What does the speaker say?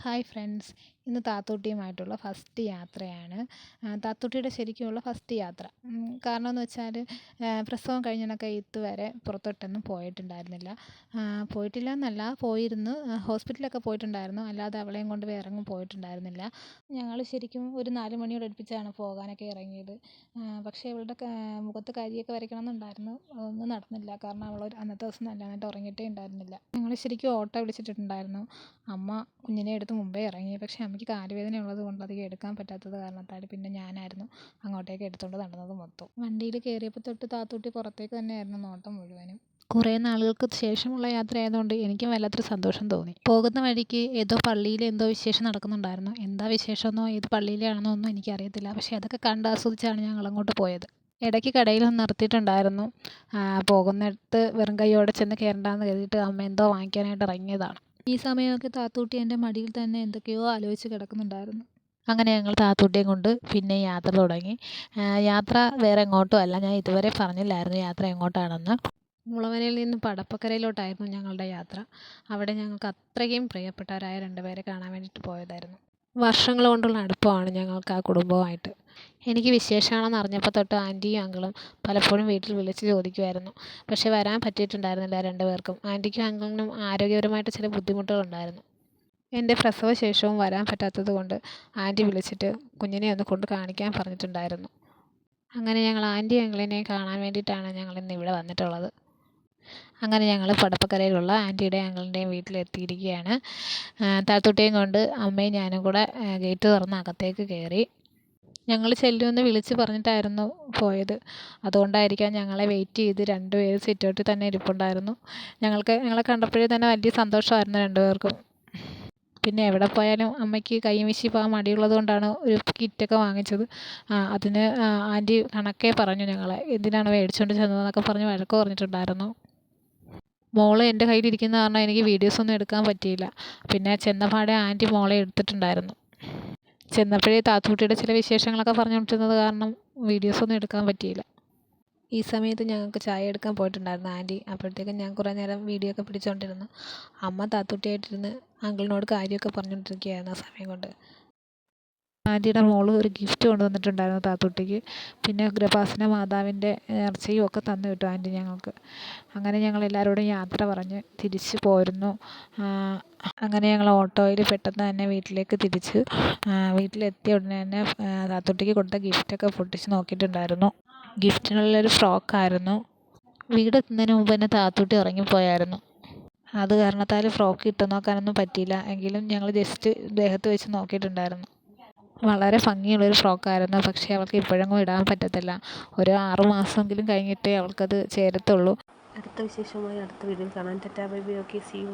Hi friends ഇന്ന് താത്തൂട്ടിയുമായിട്ടുള്ള first യാത്രയാണ്. താത്തൂട്ടിയുടെ ശരിക്കുമുള്ള ഫസ്റ്റ് യാത്ര. കാരണം എന്ന് വെച്ചാൽ പ്രസവം കഴിഞ്ഞിട്ടൊക്കെ ഇതുവരെ പുറത്തോട്ടൊന്നും പോയിട്ടുണ്ടായിരുന്നില്ല. പോയിട്ടില്ല എന്നല്ല പോയിരുന്നു. ഹോസ്പിറ്റലൊക്കെ പോയിട്ടുണ്ടായിരുന്നു. അല്ലാതെ അവളെയും കൊണ്ട് വേറെ എങ്ങും പോയിട്ടുണ്ടായിരുന്നില്ല. ഞങ്ങൾ ശരിക്കും ഒരു നാല് മണിയോട് അടുപ്പിച്ചാണ് പോകാനൊക്കെ ഇറങ്ങിയത്. പക്ഷേ ഇവളുടെ മുഖത്ത് കരിയൊക്കെ വരയ്ക്കണമെന്നുണ്ടായിരുന്നു. ഒന്നും നടന്നില്ല. കാരണം അവൾ അന്നത്തെ ദിവസം നല്ലതായിട്ട് ഉറങ്ങിയിട്ടേ ഉണ്ടായിരുന്നില്ല. ഞങ്ങൾ ശരിക്കും ഓട്ടോ വിളിച്ചിട്ടുണ്ടായിരുന്നു. അമ്മ കുഞ്ഞിനെ എടുത്ത് മുമ്പേ ഇറങ്ങി. പക്ഷേ അമ്മയ്ക്ക് കാലുവേദന ഉള്ളത് കൊണ്ട് അധികം എടുക്കാൻ പറ്റാത്തത് കാരണത്താൽ പിന്നെ ഞാനായിരുന്നു അങ്ങോട്ടേക്ക് എടുത്തുകൊണ്ട് നടന്നത് മൊത്തം. വണ്ടിയിൽ കയറിയപ്പോൾ തൊട്ട് താത്തൂട്ടി പുറത്തേക്ക് തന്നെയായിരുന്നു നോട്ടം മുഴുവനും. കുറേ നാളുകൾക്ക് ശേഷമുള്ള യാത്രയായതുകൊണ്ട് എനിക്കും വല്ലാത്തൊരു സന്തോഷം തോന്നി. പോകുന്ന വഴിക്ക് ഏതോ പള്ളിയിൽ എന്തോ വിശേഷം നടക്കുന്നുണ്ടായിരുന്നു. എന്താ വിശേഷമെന്നോ ഏത് പള്ളിയിലാണെന്നോ ഒന്നും എനിക്കറിയത്തില്ല. പക്ഷേ അതൊക്കെ കണ്ട് ആസ്വദിച്ചാണ് ഞങ്ങൾ അങ്ങോട്ട് പോയത്. ഇടയ്ക്ക് കടയിൽ നിന്ന് നിർത്തിയിട്ടുണ്ടായിരുന്നു. പോകുന്നിടത്ത് വെറും കൈയോടെ ചെന്ന് കയറണ്ടെന്ന് കരുതിയിട്ട് അമ്മ എന്തോ വാങ്ങിക്കാനായിട്ട് ഇറങ്ങിയതാണ്. ഈ സമയമൊക്കെ താത്തൂട്ടി എന്റെ മടിയിൽ തന്നെ എന്തൊക്കെയോ ആലോചിച്ച് കിടക്കുന്നുണ്ടായിരുന്നു. അങ്ങനെ ഞങ്ങൾ താത്തൂട്ടിയെ കൊണ്ട് പിന്നെ യാത്ര തുടങ്ങി. യാത്ര വേറെ എങ്ങോട്ടും അല്ല. ഞാൻ ഇതുവരെ പറഞ്ഞില്ലായിരുന്നു യാത്ര എങ്ങോട്ടാണെന്ന്. മുളവനയിൽ നിന്ന് പടപ്പക്കരയിലോട്ടായിരുന്നു ഞങ്ങളുടെ യാത്ര. അവിടെ ഞങ്ങൾക്ക് അത്രയും പ്രിയപ്പെട്ടവരായ രണ്ടുപേരെ കാണാൻ വേണ്ടിയിട്ട് പോയതായിരുന്നു. വർഷങ്ങൾ കൊണ്ടുള്ള അടുപ്പമാണ് ഞങ്ങൾക്ക് ആ കുടുംബവുമായിട്ട്. എനിക്ക് വിശേഷമാണെന്ന് അറിഞ്ഞപ്പോൾ തൊട്ട് ആന്റിയും അങ്കിളും പലപ്പോഴും വീട്ടിൽ വിളിച്ച് ചോദിക്കുമായിരുന്നു പക്ഷേ വരാൻ പറ്റിയിട്ടുണ്ടായിരുന്നില്ല രണ്ടു പേർക്കും. ആന്റിക്കും അങ്കിളിനും ആരോഗ്യപരമായിട്ട് ചില ബുദ്ധിമുട്ടുകളുണ്ടായിരുന്നു. എന്റെ പ്രസവശേഷവും വരാൻ പറ്റാത്തത് കൊണ്ട് ആന്റി വിളിച്ചിട്ട് കുഞ്ഞിനെ ഒന്ന് കൊണ്ട് കാണിക്കാൻ പറഞ്ഞിട്ടുണ്ടായിരുന്നു. അങ്ങനെ ഞങ്ങൾ ആന്റി അങ്കിളിനെ കാണാൻ വേണ്ടിയിട്ടാണ് ഞങ്ങൾ ഇന്ന് ഇവിടെ വന്നിട്ടുള്ളത്. അങ്ങനെ ഞങ്ങൾ പടപ്പക്കരയിലുള്ള ആന്റിയുടെയും അങ്കിളിന്റെയും വീട്ടിലെത്തിയിരിക്കുകയാണ്. താത്തൂട്ടിയും കൊണ്ട് അമ്മയും ഞാനും കൂടെ ഗേറ്റ് തുറന്ന് അകത്തേക്ക് കയറി ഞങ്ങൾ ചെല്ലുമെന്ന് വിളിച്ച് പറഞ്ഞിട്ടായിരുന്നു പോയത്. അതുകൊണ്ടായിരിക്കാം ഞങ്ങളെ വെയിറ്റ് ചെയ്ത് രണ്ടുപേരും സിറ്റൗട്ടിൽ തന്നെ ഇരിപ്പുണ്ടായിരുന്നു. ഞങ്ങൾക്ക് ഞങ്ങളെ കണ്ടപ്പോഴേ തന്നെ വലിയ സന്തോഷമായിരുന്നു രണ്ടുപേർക്കും പിന്നെ എവിടെ പോയാലും അമ്മയ്ക്ക് കൈമിശി വീശി പോകാൻ മടിയുള്ളത് കൊണ്ടാണ് ഒരു കിറ്റൊക്കെ വാങ്ങിച്ചത്. അതിന് ആന്റി കണക്കേ പറഞ്ഞു ഞങ്ങളെ. എന്തിനാണ് മേടിച്ചുകൊണ്ട് ചെന്നതെന്നൊക്കെ പറഞ്ഞ് വഴക്ക് പറഞ്ഞിട്ടുണ്ടായിരുന്നു. മോൾ എന്റെ കയ്യിലിരിക്കുന്ന കാരണം എനിക്ക് വീഡിയോസ് ഒന്നും എടുക്കാൻ പറ്റിയില്ല. പിന്നെ ചെന്നപാടെ ആന്റി മോളെ എടുത്തിട്ടുണ്ടായിരുന്നു. ചെന്നപ്പോഴേ താത്തൂട്ടിയുടെ ചില വിശേഷങ്ങളൊക്കെ പറഞ്ഞുകൊണ്ടിരുന്നത് കാരണം വീഡിയോസൊന്നും എടുക്കാൻ പറ്റിയില്ല. ഈ സമയത്ത് ഞങ്ങൾക്ക് ചായ എടുക്കാൻ പോയിട്ടുണ്ടായിരുന്നു ആന്റി. അപ്പോഴത്തേക്കും ഞാൻ കുറേ നേരം വീഡിയോ ഒക്കെ പിടിച്ചുകൊണ്ടിരുന്നു. അമ്മ താത്തൂട്ടിയായിട്ടിരുന്ന് അങ്കിളിനോട് കാര്യമൊക്കെ പറഞ്ഞുകൊണ്ടിരിക്കുകയായിരുന്നു ആ സമയം കൊണ്ട്. ആന്റിയുടെ മോൾ ഒരു ഗിഫ്റ്റ് കൊണ്ടുവന്നിട്ടുണ്ടായിരുന്നു താത്തൂട്ടിക്ക്. പിന്നെ ഉഗ്രപാസന മാതാവിന്റെ നേർച്ചയും ഒക്കെ തന്നു വിട്ടു ആന്റി ഞങ്ങൾക്ക്. അങ്ങനെ ഞങ്ങൾ എല്ലാവരോടും യാത്ര പറഞ്ഞ് തിരിച്ചു പോരുന്നു. അങ്ങനെ ഞങ്ങൾ ഓട്ടോയിൽ പെട്ടെന്ന് തന്നെ വീട്ടിലേക്ക് തിരിച്ച് വീട്ടിലെത്തിയ ഉടനെ തന്നെ താത്തൂട്ടിക്ക് കൊടുത്ത ഗിഫ്റ്റൊക്കെ പൊട്ടിച്ച് നോക്കിയിട്ടുണ്ടായിരുന്നു. ഗിഫ്റ്റിനുള്ളൊരു ഫ്രോക്കായിരുന്നു വീടെത്തുന്നതിന് മുമ്പ് തന്നെ താത്തൂട്ടി ഇറങ്ങിപ്പോയായിരുന്നു. അത് കാരണത്താൽ ഫ്രോക്ക് ഇട്ട് നോക്കാനൊന്നും പറ്റിയില്ല. എങ്കിലും ഞങ്ങൾ ജസ്റ്റ് ദേഹത്ത് വെച്ച് നോക്കിയിട്ടുണ്ടായിരുന്നു. വളരെ ഭംഗിയുള്ളൊരു ഫ്രോക്കായിരുന്നു. പക്ഷേ അവൾക്ക് ഇപ്പോഴെങ്ങും ഇടാൻ പറ്റത്തില്ല. ഒരു ആറു മാസമെങ്കിലും കഴിഞ്ഞിട്ടേ അവൾക്കത് ചേരത്തുള്ളൂ. അടുത്ത വിശേഷമായി അടുത്ത വീഡിയോയിൽ കാണാം. Tata bye bye okay see you.